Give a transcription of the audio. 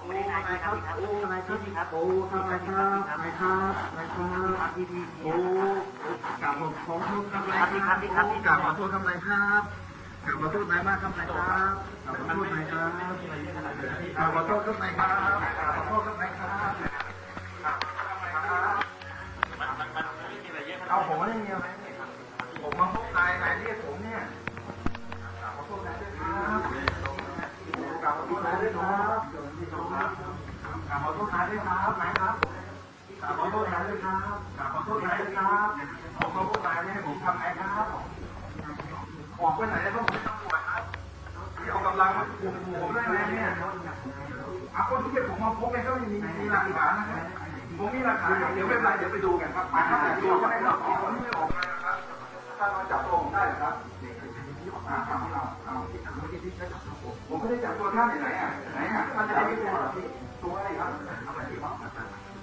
โอ้นายครับโอ้นายครับโอ้ครับนายครับนายครับนายครับโอ้กราบขอโทษครับนายครับโอ้กราบขอโทษครับนายครับกราบขอโทษนายมากครับนายครับกราบขอโทษนายครับกราบขอโทษครับนายครับ ครับกราบขอโทษนายด้วยครับนายครับกราบขอโทษนายด้วยครับกราบขอโทษนายด้วยครับผมมาพบนายไม่ให้ผมทำไงครับออกไปไหนแล้วผมไม่ต้องปวดครับที่เอากำลังมาขู่ผมได้ไหมเนี่ยเอาคนที่เรียกผมมาพบเนี่ยก็มีมีหลักฐานนะครับผมมีหลักฐานเดี๋ยวไม่เป็นไรเดี๋ยวไปดูกันครับไปครับไปดูกันครับคนที่ไม่ออกมาครับถ้ามาจับตัวผมได้ครับผม จับตัวท่านไหนอะไหนอะท่านจะเอาที่ตัวหรอะตัวอะไรครับที่